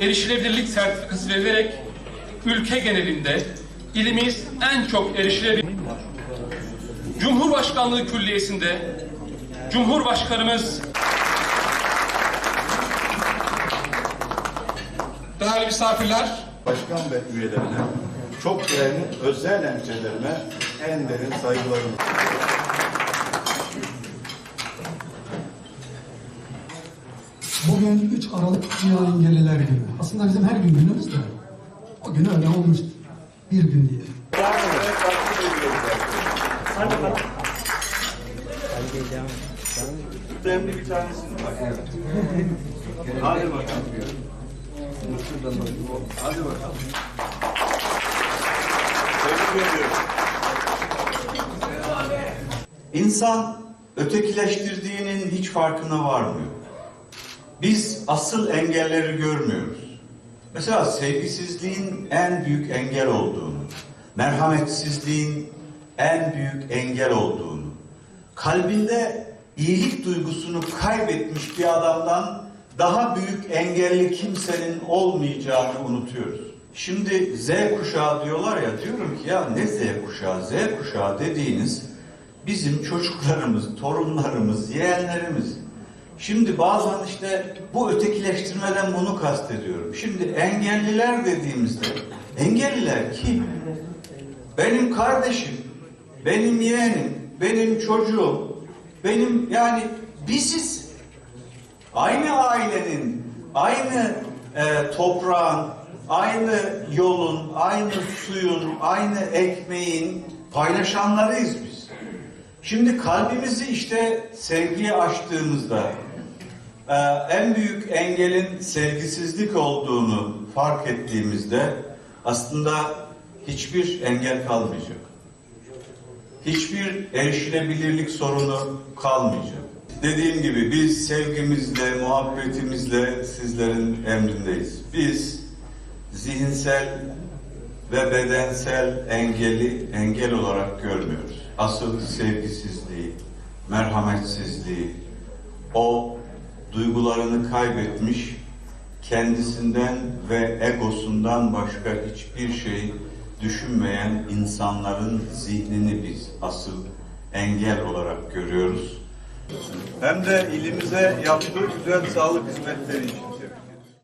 erişilebilirlik sertifikası verilerek ülke genelinde ilimiz en çok erişilebilir. Cumhurbaşkanlığı Külliyesi'nde Cumhurbaşkanımız Değerli misafirler, Başkan ve üyelerine, çok değerli özel hemşehrilerime en derin saygılarımı. Bugün 3 Aralık Dünya Engelliler Günü. Aslında bizim her gün günümüz de o gün öyle olmuş bir gün diye. İnsan ötekileştirdiğinin hiç farkına varmıyor. Biz asıl engelleri görmüyoruz. Mesela sevgisizliğin en büyük engel olduğunu, merhametsizliğin en büyük engel olduğunu, kalbinde iyilik duygusunu kaybetmiş bir adamdan daha büyük engelli kimsenin olmayacağını unutuyoruz. Şimdi Z kuşağı diyorlar ya diyorum ki ya ne Z kuşağı? Z kuşağı dediğiniz bizim çocuklarımız, torunlarımız, yeğenlerimiz. Şimdi bazen işte bu ötekileştirmeden bunu kastediyorum. Şimdi engelliler dediğimizde engelliler kim? Benim kardeşim, benim yeğenim, benim çocuğum, benim yani biziz. Aynı ailenin, aynı e, toprağın, aynı yolun, aynı suyun, aynı ekmeğin paylaşanlarıyız biz. Şimdi kalbimizi işte sevgiye açtığımızda e, en büyük engelin sevgisizlik olduğunu fark ettiğimizde aslında hiçbir engel kalmayacak. Hiçbir erişilebilirlik sorunu kalmayacak. Dediğim gibi biz sevgimizle, muhabbetimizle sizlerin emrindeyiz. Biz zihinsel ve bedensel engeli engel olarak görmüyoruz. Asıl sevgisizliği, merhametsizliği, o duygularını kaybetmiş, kendisinden ve egosundan başka hiçbir şey düşünmeyen insanların zihnini biz asıl engel olarak görüyoruz. Hem de ilimize yaptığı güzel sağlık hizmetleri için.